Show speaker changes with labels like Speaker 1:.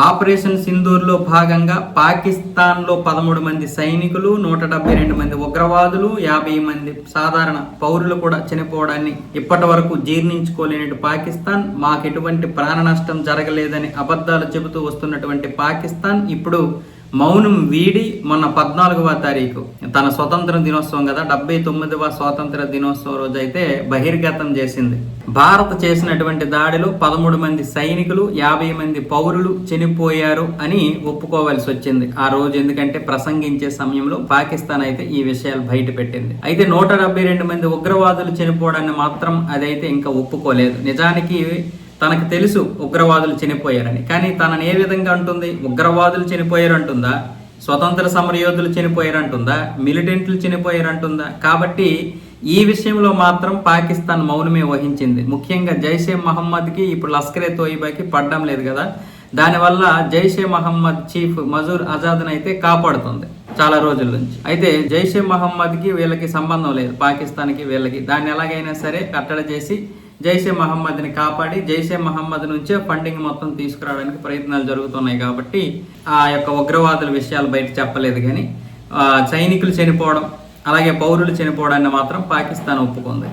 Speaker 1: Operation సింధూర్లో భాగంగా పాకిస్తాన్లో పదమూడు మంది సైనికులు నూట డెబ్బై రెండు మంది ఉగ్రవాదులు యాభై మంది సాధారణ పౌరులు కూడా చనిపోవడాన్ని ఇప్పటి వరకు జీర్ణించుకోలేని పాకిస్తాన్. మాకు ఎటువంటి ప్రాణ నష్టం జరగలేదని అబద్ధాలు చెబుతూ వస్తున్నటువంటి పాకిస్తాన్. ఇప్పుడు మౌనం వీడి మొన్న పద్నాలుగవ తారీఖు. తన స్వతంత్ర దినోత్సవం కదా డెబ్బై తొమ్మిదవ స్వాతంత్ర దినోత్సవం రోజు అయితే బహిర్గతం చేసింది. భారత్ చేసినటువంటి దాడిలో పదమూడు మంది సైనికులు యాభై మంది పౌరులు చనిపోయారు అని ఒప్పుకోవాల్సి వచ్చింది. ఆ రోజు ఎందుకంటే ప్రసంగించే సమయంలో పాకిస్తాన్ అయితే ఈ విషయాలు బయట పెట్టింది. అయితే నూట డెబ్బై రెండు మంది ఉగ్రవాదులు చనిపోవడాన్ని మాత్రం అదైతే ఇంకా ఒప్పుకోలేదు. నిజానికి తనకు తెలుసు ఉగ్రవాదులు చనిపోయారని. కానీ తనని ఏ విధంగా అంటుంది? ఉగ్రవాదులు చనిపోయారు అంటుందా స్వతంత్ర సమరయోధులు చనిపోయారు అంటుందా మిలిటెంట్లు చనిపోయారు అంటుందా కాబట్టి ఈ విషయంలో మాత్రం పాకిస్తాన్ మౌనమే వహించింది. ముఖ్యంగా జైషే మహమ్మద్కి ఇప్పుడు లస్కరే తోయిబాకి పడ్డం లేదు కదా. దానివల్ల జైషే మహమ్మద్ చీఫ్ మజూర్ అజాద్ని అయితే కాపాడుతుంది చాలా రోజుల నుంచి. అయితే జైషే మహమ్మద్కి వీళ్ళకి సంబంధం లేదు. పాకిస్తాన్కి వీళ్ళకి. దాన్ని ఎలాగైనా సరే కట్టడి చేసి జైషే మహమ్మద్ని కాపాడి జైషే మహమ్మద్ నుంచే ఫండింగ్ మొత్తం తీసుకురావడానికి ప్రయత్నాలు జరుగుతున్నాయి కాబట్టి ఆ యొక్క ఉగ్రవాదుల విషయాలు బయట చెప్పలేదు కానీ సైనికులు చనిపోవడం అలాగే పౌరులు చనిపోవడాన్ని మాత్రం పాకిస్తాన్ ఒప్పుకుంది.